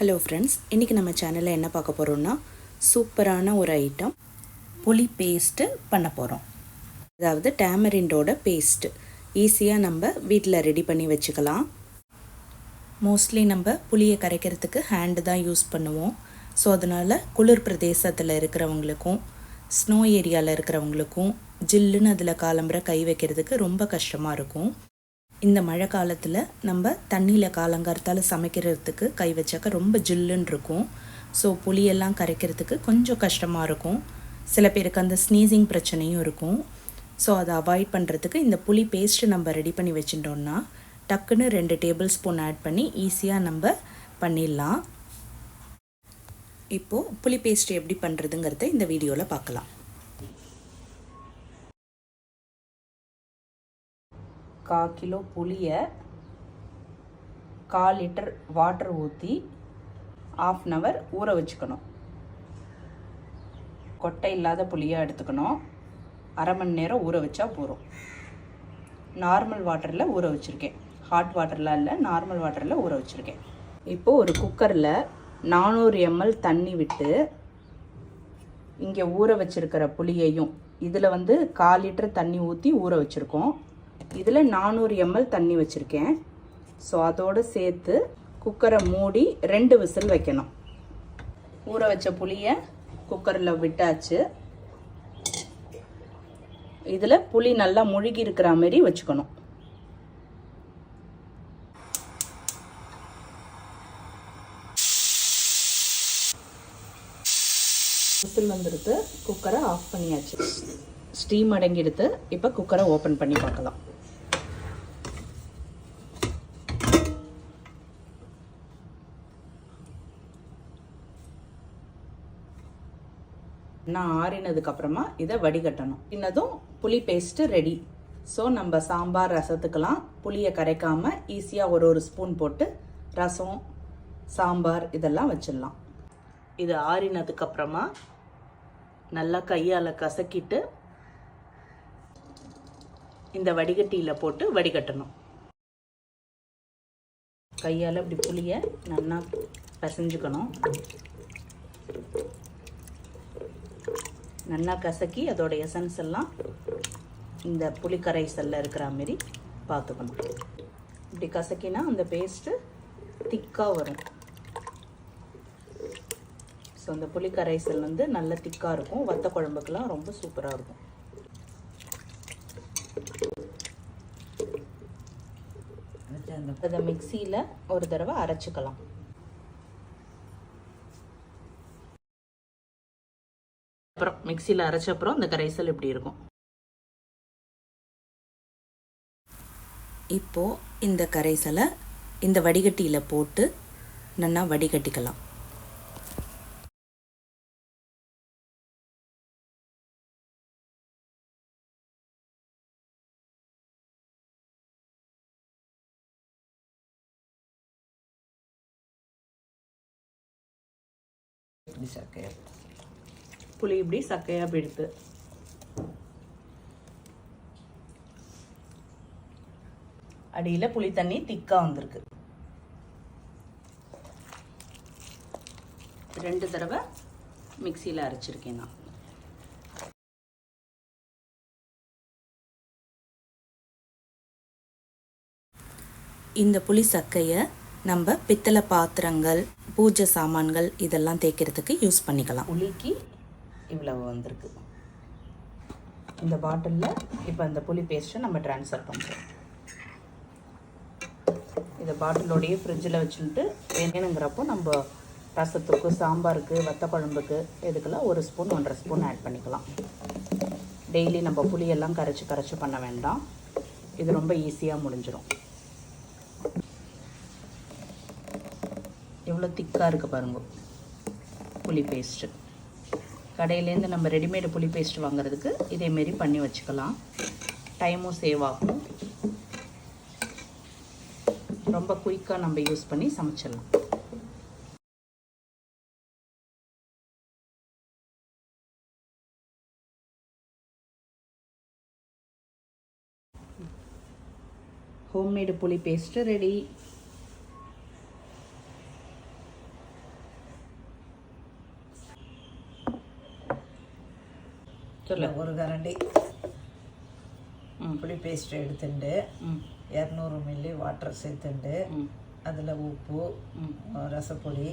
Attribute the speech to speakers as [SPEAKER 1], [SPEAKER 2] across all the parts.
[SPEAKER 1] Hello friends இன்றைக்கி நம்ம சேனலில் என்ன பார்க்க போகிறோம்னா சூப்பரான ஒரு ஐட்டம் புளி பேஸ்ட்டு பண்ண போகிறோம் அதாவது டேமரிண்டோட பேஸ்ட்டு ஈஸியாக நம்ம வீட்டில் ரெடி பண்ணி வச்சுக்கலாம். மோஸ்ட்லி நம்ம புளியை கரைக்கிறதுக்கு ஹேண்டு தான் யூஸ் பண்ணுவோம். ஸோ அதனால் குளிர் பிரதேசத்தில் இருக்கிறவங்களுக்கும் ஸ்னோ ஏரியாவில் இருக்கிறவங்களுக்கும் ஜில்லுன்னு அதில் காலம்புற கை வைக்கிறதுக்கு ரொம்ப கஷ்டமாக இருக்கும். இந்த மழை காலத்தில் நம்ம தண்ணியில் காலங்கறத்தால் சமைக்கிறதுக்கு கை வச்சாக்க ரொம்ப ஜில்லுன்னு இருக்கும். ஸோ புளியெல்லாம் கரைக்கிறதுக்கு கொஞ்சம் கஷ்டமாக இருக்கும். சில பேருக்கு அந்த ஸ்னீசிங் பிரச்சனையும் இருக்கும். ஸோ அதை அவாய்ட் பண்ணுறதுக்கு இந்த புளி பேஸ்ட்டு நம்ம ரெடி பண்ணி வச்சுட்டோம்னா டக்குன்னு ரெண்டு டேபிள் ஸ்பூன் ஆட் பண்ணி ஈஸியாக நம்ம பண்ணிடலாம். இப்போது புளி பேஸ்ட் எப்படி பண்ணுறதுங்கிறத இந்த வீடியோவில் பார்க்கலாம். கால் கிலோ புளியை கால் லிட்டர் வாட்டர் ஊற்றி ஆஃப் அன் ஹவர் ஊற வச்சுக்கணும். கொட்டை இல்லாத புளியாக எடுத்துக்கணும். அரை மணி நேரம் ஊற வச்சா போதும். நார்மல் வாட்டரில் ஊற வச்சுருக்கேன். ஹாட் வாட்டர்லாம் இல்லை நார்மல் வாட்டரில் ஊற வச்சுருக்கேன். இப்போது ஒரு குக்கரில் நானூறு எம்எல் தண்ணி விட்டு இங்கே ஊற வச்சுருக்கிற புளியையும் இதில் வந்து கால் லிட்டர் தண்ணி ஊற்றி ஊற வச்சுருக்கோம். இதில் நானூறு எம்எல் தண்ணி வச்சுருக்கேன். ஸோ அதோடு சேர்த்து குக்கரை மூடி ரெண்டு விசில் வைக்கணும். ஊற வச்ச புளியை குக்கரில் விட்டாச்சு. இதில் புளி நல்லா முழுகி இருக்கிற மாதிரி வச்சுக்கணும். விசில் வந்துடுத்து குக்கரை ஆஃப் பண்ணியாச்சு. ஸ்டீம் அடங்கிடுத்து இப்போ குக்கரை ஓப்பன் பண்ணி பார்க்கலாம். நான் ஆறினதுக்கப்புறமா இதை வடிகட்டணும். இன்னதும் புளி பேஸ்ட்டு ரெடி ஸோ நம்ம சாம்பார் ரசத்துக்கெல்லாம் புளியை கரைக்காமல் ஈஸியாக ஒரு ஒரு ஸ்பூன் போட்டு ரசம் சாம்பார் இதெல்லாம் வச்சிடலாம். இது ஆறினதுக்கப்புறமா நல்லா கையால் கசக்கிட்டு இந்த வடிகட்டியில் போட்டு வடிகட்டணும். கையால் இப்படி புளியை நல்லா பிசைஞ்சுக்கணும். நல்லா கசக்கி அதோட எசன்ஸ் எல்லாம் இந்த புளிக்கரைசலில் இருக்கிற மாரி பார்த்துக்கணும். இப்படி கசக்கினா அந்த பேஸ்ட்டு திக்காக வரும். ஸோ அந்த புளிக்கரைசல் வந்து நல்ல திக்காக இருக்கும். வத்த குழம்புக்கெலாம் ரொம்ப சூப்பராக இருக்கும். அதை மிக்சியில் ஒரு தடவை அரைச்சிக்கலாம் அப்புறம் மிக்சியில் அரைச்ச அப்புறம் இந்த கரைசல் இப்படி இருக்கும். இப்போது இந்த கரைசலை இந்த வடிகட்டியில் போட்டு நல்லா வடிகட்டிக்கலாம். புளி இப்படி சக்கையாக பிடித்து. அடியில் புளி தண்ணி திக்காக வந்திருக்கு. ரெண்டு தடவை மிக்சியில் அரைச்சிருக்கேன் நான். இந்த புளி சக்கையை நம்ம பித்தளை பாத்திரங்கள் பூஜை சாமான்கள் இதெல்லாம் தேய்க்கிறதுக்கு யூஸ் பண்ணிக்கலாம். புளிக்கு இவ்வளவு வந்திருக்கு. இந்த பாட்டிலில் இப்போ இந்த புளி பேஸ்ட்டை நம்ம ட்ரான்ஸ்ஃபர் பண்ணுறோம் இதை பாட்டிலோடையே ஃப்ரிட்ஜில் வச்சுட்டு வேணுங்கிறப்போ நம்ம ரசத்துக்கு சாம்பாருக்கு வத்த குழம்புக்கு இதுக்கெல்லாம் ஒரு ஸ்பூன் ஒன்றரை ஸ்பூன் ஆட் பண்ணிக்கலாம். டெய்லி நம்ம புளியெல்லாம் கரைச்சி கரைச்சி பண்ண வேண்டாம். இது ரொம்ப ஈஸியாக முடிஞ்சிடும். எவ்வளோ திக்காக இருக்குது பாருங்க. புளி பேஸ்ட்டு கடையிலேருந்து நம்ம ரெடிமேடு புளி பேஸ்ட் வாங்குறதுக்கு இதேமாரி பண்ணி வச்சுக்கலாம். டைமும் சேவ் ஆகும். ரொம்ப குயிக்காக நம்ம யூஸ் பண்ணி சமைச்சிடலாம். ஹோம்மேடு புளி பேஸ்ட்டு ரெடி. சொல்லு.
[SPEAKER 2] ஒரு கரண்டி. புளி பேஸ்ட் எடுத்துட்டு
[SPEAKER 1] ம்.
[SPEAKER 2] இரநூறு மில்லி வாட்டர் சேர்த்துண்டு அதில் உப்பு. ரசப்பொடி.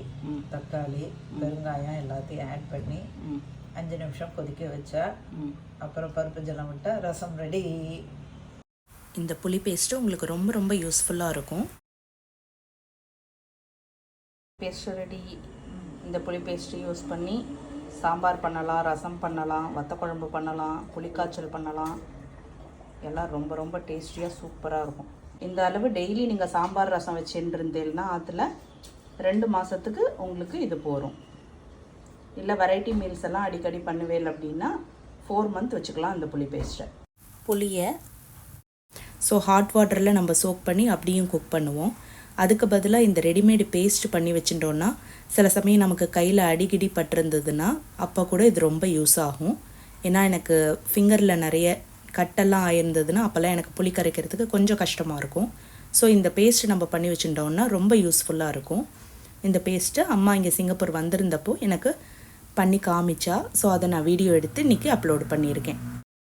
[SPEAKER 2] தக்காளி பெருங்காயம் எல்லாத்தையும் ஆட் பண்ணி அஞ்சு நிமிஷம் கொதிக்க வச்சா அப்புறம் பருப்பு ஜலம் விட்டா ரசம் ரெடி
[SPEAKER 1] இந்த புளி பேஸ்ட்டு உங்களுக்கு ரொம்ப ரொம்ப யூஸ்ஃபுல்லாக இருக்கும். பேஸ்ட் ரெடி இந்த புளி பேஸ்ட்டு யூஸ் பண்ணி சாம்பார் பண்ணலாம் ரசம் பண்ணலாம் வத்த குழம்பு பண்ணலாம் புளிக்காய்ச்சல் பண்ணலாம். எல்லாம் ரொம்ப ரொம்ப டேஸ்டியாக சூப்பராக இருக்கும். இந்த அளவு டெய்லி நீங்கள் சாம்பார் ரசம் வச்சுட்டு இருந்தீங்கன்னா அதில் ரெண்டு மாதத்துக்கு உங்களுக்கு இது போகும் இல்லை வெரைட்டி மீல்ஸ் எல்லாம் அடிக்கடி பண்ணுவேல் அப்படின்னா ஃபோர் மந்த் வச்சுக்கலாம் அந்த புளி பேஸ்ட்டை புளியை ஸோ ஹாட் வாட்டரில் நம்ம சோக் பண்ணி அப்படியும் குக் பண்ணுவோம். அதுக்கு பதிலாக இந்த ரெடிமேடு பேஸ்ட் பண்ணி வச்சுட்டோன்னா சில சமயம் நமக்கு கையில் அடிக்கடி பட்டிருந்ததுன்னா அப்போ கூட இது ரொம்ப யூஸ் ஆகும். ஏன்னா எனக்கு ஃபிங்கரில் நிறைய கட்டெல்லாம் ஆயிருந்ததுன்னா அப்போல்லாம் எனக்கு புளி கரைக்கிறதுக்கு கொஞ்சம் கஷ்டமாக இருக்கும். ஸோ இந்த பேஸ்ட் நம்ம பண்ணி வச்சுட்டோம்னா ரொம்ப யூஸ்ஃபுல்லாக இருக்கும். இந்த பேஸ்ட்டு அம்மா இங்கே சிங்கப்பூர் வந்திருந்தப்போ எனக்கு பண்ணி காமிச்சா ஸோ அதை நான் வீடியோ எடுத்து இன்றைக்கி அப்லோடு பண்ணியிருக்கேன்.